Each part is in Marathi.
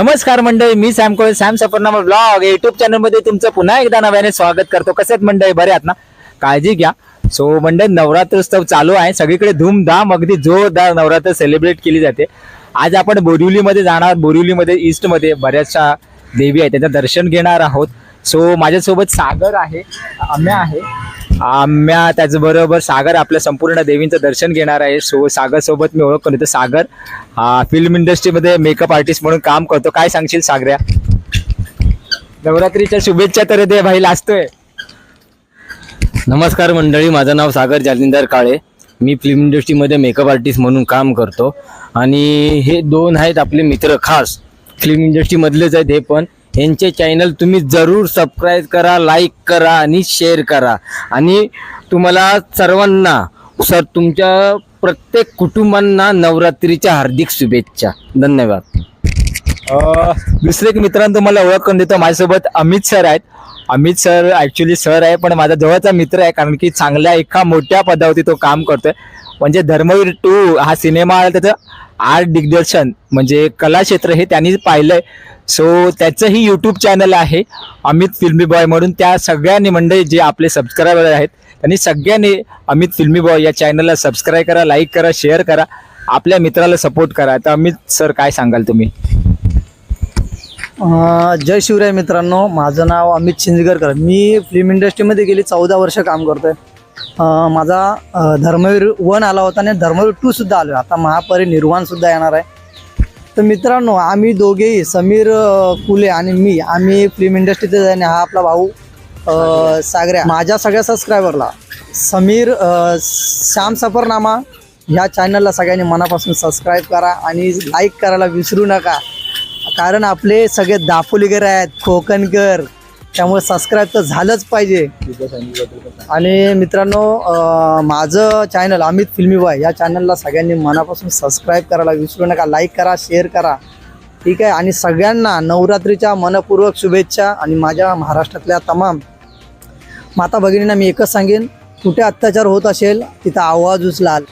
नमस्कार मंडळी मी Sam Kole Sam Safarnama blog. YouTube चॅनलमध्ये तुमचं पुन्हा एकदा नव्याने स्वागत करतो. कसे आहेत मंडळी? बरे आहात ना? काळजी घ्या. सो मंडळी नवरात्रोत्सव चालू आहे. सगळीकडे धूमधाम अगदी जोरदार नवरात्र सेलिब्रेट केली जाते. आज आपण बोरिवलीमध्ये जाणार. बोरिवलीमध्ये ईस्टमध्ये बऱ्याचशा देवी आहेत. त्यांचं दर्शन घेणार आहोत. सो माझ्यासोबत सागर आहे आम्या आहे. आम्या त्याचबरोबर सागर आपल्या संपूर्ण देवींचं दर्शन घेणार आहे. सो सागर सोबत मी ओळख करतो सागर हा फिल्म इंडस्ट्रीमध्ये मेकअप आर्टिस्ट म्हणून काम करतो. काय सांगशील सागऱ्या नवरात्रीच्या शुभेच्छा तर दे भाई लाजतोय. नमस्कार मंडळी माझं नाव सागर जालिंदर काळे. मी फिल्म इंडस्ट्रीमध्ये मेकअप आर्टिस्ट म्हणून काम करतो. आणि हे दोन आहेत आपले मित्र. खास फिल्म इंडस्ट्रीमधलेच आहेत हे पण. त्यांचे चॅनल तुम्ही जरूर सबस्क्राईब करा लाईक करा आणि शेअर करा. आणि तुम्हाला सर्वांना सर तुमच्या प्रत्येक कुटुंबांना नवरात्रीच्या हार्दिक शुभेच्छा. धन्यवाद. दुसरे एक मित्रांनो तुम्हाला ओळख करून देतो. माझ्यासोबत अमित सर आहेत. अमित सर ऍक्च्युली सर आहे पण माझा जवळचा मित्र आहे कारण की चांगल्या एका मोठ्या पदावरती तो काम करतोय. म्हणजे धर्मवीर टू हा सिनेमा आला त्याचं आर्ट दिग्दर्शन म्हणजे कला क्षेत्र हे त्यांनी पाहिलंय. सो त्याचंही यूट्यूब चॅनल आहे अमित फिल्मी बॉय म्हणून. त्या सगळ्यांनी मंडळी जे आपले सबस्क्रायबर आहेत त्यांनी सगळ्यांनी अमित फिल्मी बॉय या चॅनलला सबस्क्राईब करा लाईक करा शेअर करा. आपल्या मित्राला सपोर्ट करा. तर अमित सर काय सांगाल तुम्ही? जय शिवराय मित्रांनो. माझं नाव अमित शिंदगरकर मी फिल्म इंडस्ट्रीमध्ये गेली चौदा वर्ष काम करतोय. आहे माझा धर्मवीर वन आला होता आणि धर्मवीर टू सुद्धा आलो आता महापरिनिर्वाण सुद्धा येणार आहे. तर मित्रांनो आम्ही दोघेही समीर कुले आणि मी आम्ही फिल्म इंडस्ट्रीचे आणि हा आपला भाऊ सागऱ्या. माझ्या सगळ्या सबस्क्रायबरला समीर श्याम सफरनामा ह्या चॅनलला सगळ्यांनी मनापासून सबस्क्राईब करा आणि लाईक करायला विसरू नका. कारण आपले सगळे दापोलीकर आहेत कोकणकर. त्यामुळे सबस्क्राईब तर झालंच पाहिजे. आणि मित्रांनो माझं चॅनल अमित फिल्मी बॉय या चॅनलला सगळ्यांनी मनापासून सबस्क्राईब करायला विसरू नका. लाईक करा शेअर करा. ठीक आहे? आणि सगळ्यांना नवरात्रीच्या मनपूर्वक शुभेच्छा आणि माझ्या महाराष्ट्रातल्या तमाम माता भगिनींना मी एकच सांगेन कुठे अत्याचार होत असेल तिथं आवाज उचलाल.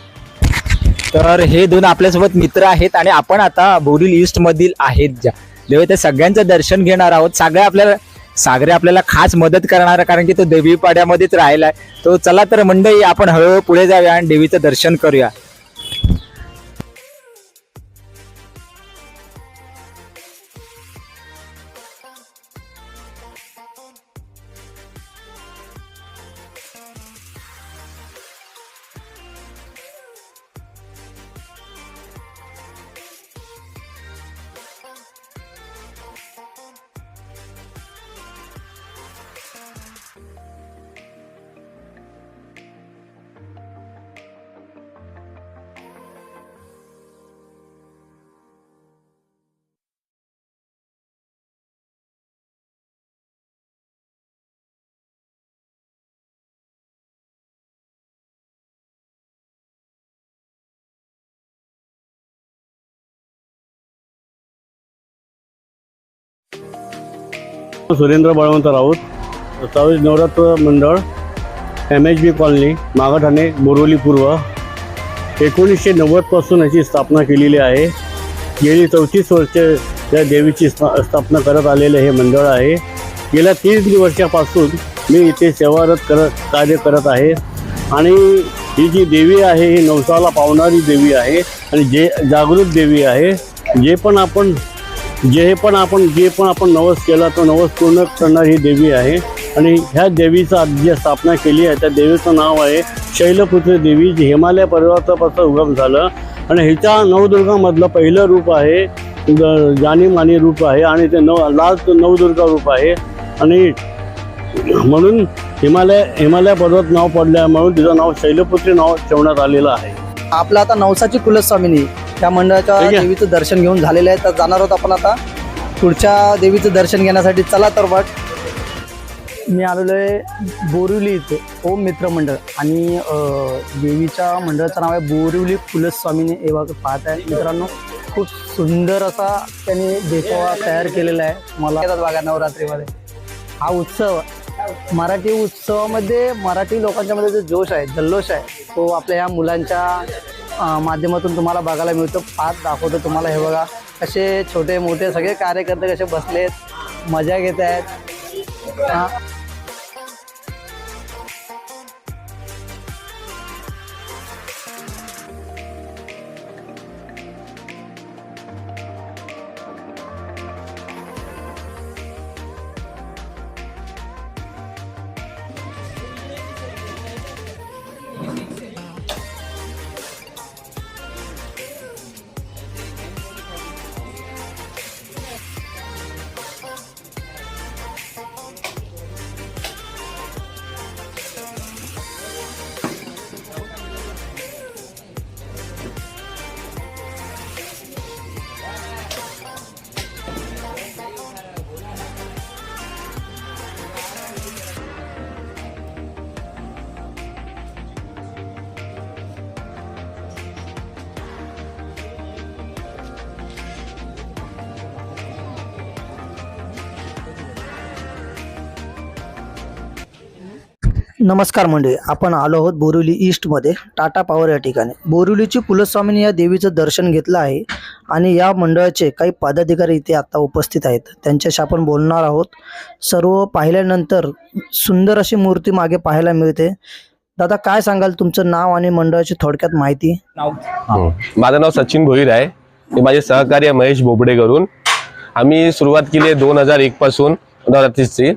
तर हे दोन आपल्यासोबत मित्र आहेत आणि आपण आता बोरील ईस्ट मधील आहेत ज्या. देव त्या सगळ्यांचं दर्शन घेणार आहोत सगळ्या आपल्याला सागरे आपल्याला खास मदत करणार आहे कारण की तो देवी पाड्यामध्येच राहिलाय. तो चला तर मंडळी आपण हळूहळू पुढे जाऊया आणि देवीचं दर्शन करूया. सुरेंद्र बळवंत राऊत साविज नवरात्र मंडळ M H B colony Magathane Borivali पूर्व. एकोणीसशे नव्वदपासून याची स्थापना केलेली आहे. गेली चौतीस वर्षे या देवीची स्था स्थापना करत आलेले हे मंडळ आहे. गेल्या तीस वर्षापासून मी इथे सेवारत करत कार्य करत आहे. आणि ही जी देवी आहे ही नवसाला पावणारी देवी आहे आणि जे जागृत देवी आहे जे पण आपण जे पण आपण जे पण आपण नवस केला तो नवस पूर्ण करणारी ही देवी आहे. आणि ह्या देवीचा जी स्थापना केली आहे. त्या देवीचं नाव आहे शैलपुत्री देवी जी हिमालय पर्वतापासून उगम झालं. आणि हिच्या नवदुर्गामधलं पहिलं रूप आहे जाणीमानी रूप आहे. आणि ते नव लास्ट नवदुर्गा रूप आहे. आणि म्हणून हिमालय हिमालय पर्वत नाव पडलं आहे म्हणून तिचं नाव शैलपुत्री नाव ठेवण्यात आलेलं आहे. आपलं आता नवसाची कुलस्वामिनी त्या मंडळाच्या. देवीचं दर्शन घेऊन झालेलं आहे. तर जाणार आहोत आपण आता. पुढच्या देवीचं दर्शन घेण्यासाठी चला तर बघ मी आलेलो आहे बोरिवली इथे ओम मित्र मंडळ. आणि देवीच्या मंडळाचं नाव आहे बोरिवली कुलस्वामिनी हे बघा पाहत आहे. मित्रांनो खूप सुंदर असा त्यांनी देखावा तयार केलेला आहे. मला येतात बघा नवरात्रीमध्ये. हा उत्सव मराठी उत्सवामध्ये मराठी लोकांच्यामध्ये जो जोश आहे जल्लोष आहे तो आपल्या ह्या मुलांच्या माध्यमातून तुम्हाला बघायला मिळतो. पाच दाखवतो तुम्हाला. हे बघा कसे छोटे मोठे सगळे कार्यकर्ते कसे बसलेत मजा घेत आहेत नमस्कार मंडळी आपण आलो आहोत बोरिवली ईस्टमध्ये टाटा पॉवर या ठिकाणी. बोरिवलीची कुलस्वामिनी या देवीचं दर्शन घेतलं आहे आणि या मंडळाचे काही पदाधिकारी इथे आता उपस्थित आहेत. त्यांच्याशी आपण बोलणार आहोत. सर्व पाहिल्यानंतर सुंदर अशी मूर्ती मागे पाहायला मिळते. दादा काय सांगाल तुमचं नाव आणि मंडळाची थोडक्यात माहिती? नाव. हं. माझं नाव सचिन भोईर आहे. हे माझे सहकारी आहे महेश बोबडे करून आम्ही सुरुवात केली आहे दोन हजार एक पासून नवरात्रीची.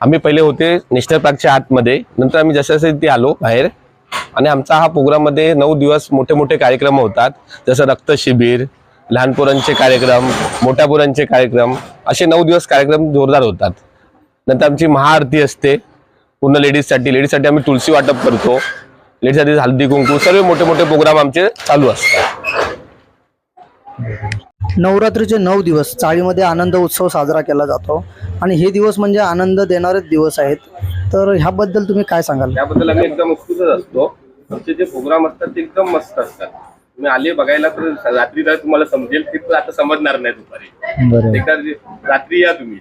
आम्ही पहिले होते नॅशनल पार्कच्या आतमध्ये. नंतर आम्ही जसे जसे ते आलो बाहेर. आणि आमचा हा प्रोग्राममध्ये नऊ दिवस मोठे मोठे कार्यक्रम होतात. जसं रक्त शिबिर लहान पोरांचे कार्यक्रम मोठ्या पोरांचे कार्यक्रम असे नऊ दिवस कार्यक्रम जोरदार होतात. नंतर आमची महाआरती असते. पूर्ण लेडीजसाठी लेडीजसाठी आम्ही तुळशी वाटप करतो. लेडीजसाठी हळदी कुंकू सर्व मोठे मोठे प्रोग्राम आमचे चालू असतात. नवरात्रीचे नऊ दिवस चाळीमध्ये आनंद उत्सव साजरा केला जातो. आणि हे दिवस म्हणजे आनंद देणारेच दिवस आहेत. तर ह्याबद्दल तुम्ही काय सांगाल? त्याबद्दल आम्ही एकदम उत्सुकच असतो. आमचे जे प्रोग्राम असतात ते एकदम मस्त असतात. तुम्ही आले बघायला तर रात्री तर तुम्हाला समजेल ते पण आता समजणार नाही दुपारी. एकदा रात्री या तुम्ही.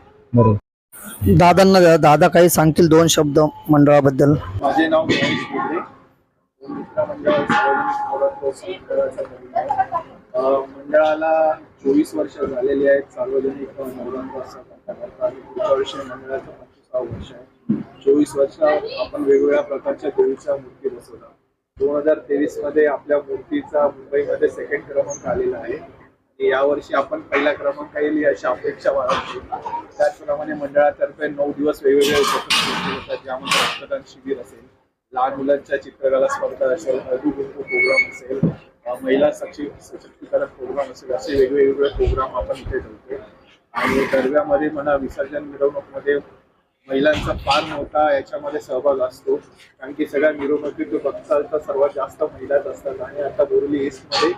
दादांना द्या. दादा काही सांगतील दोन शब्द मंडळाबद्दल? माझे नाव महेश बोबडे मित्र मंडळ मंडळाला चोवीस वर्ष झालेली आहेत. सार्वजनिक नवरात्रोत्सव वर्षी मंडळाचं पंचवीसावं वर्ष आहे. चोवीस वर्ष आपण वेगवेगळ्या प्रकारच्या देवीच्या मूर्ती बसवल्या दोन हजार तेवीसमध्ये आपल्या मूर्तीचा मुंबईमध्ये सेकंड क्रमांक आलेला आहे. यावर्षी आपण पहिला क्रमांक येईल अशी अपेक्षा बाळगली त्याचप्रमाणे मंडळातर्फे नऊ दिवस वेगवेगळे उपक्रम केले जातात. ज्यामध्ये रक्तदान शिबिर असेल लहान मुलांच्या चित्रकला स्पर्धा असेल हळदी कुंकू प्रोग्राम असेल महिला सशक्तीकरण प्रोग्राम असेल असे वेगवेगळे प्रोग्राम आपण इथे ठेवतो आणि गरब्यामध्ये म्हणा विसर्जन मिरवणूकमध्ये महिलांचा फार मोठा याच्यामध्ये सहभाग असतो. कारण की सगळ्या मिरवणुकीत बघताल तर सर्वात जास्त महिलाच असतात. आणि आता बोरली ईस्टमध्ये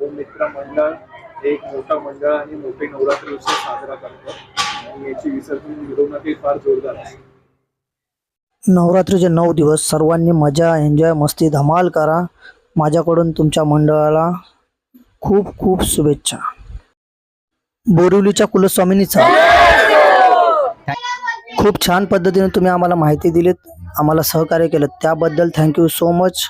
दोन मित्र मंडळ एक मोठा मंडळ आणि मोठे नवरात्री उत्सव साजरा करतो आणि याची विसर्जन मिरवणुकी फार जोरदार असते. नवरात्रीचे नऊ दिवस. सर्वांनी मजा एन्जॉय मस्ती धमाल करा. माझ्याकडून तुमच्या मंडळाला खूप खूप शुभेच्छा. बोरिवलीच्या कुलस्वामिनीचा खूप छान पद्धतीने तुम्ही आम्हाला माहिती दिलीत आम्हाला सहकार्य केलं. त्याबद्दल थँक्यू सो मच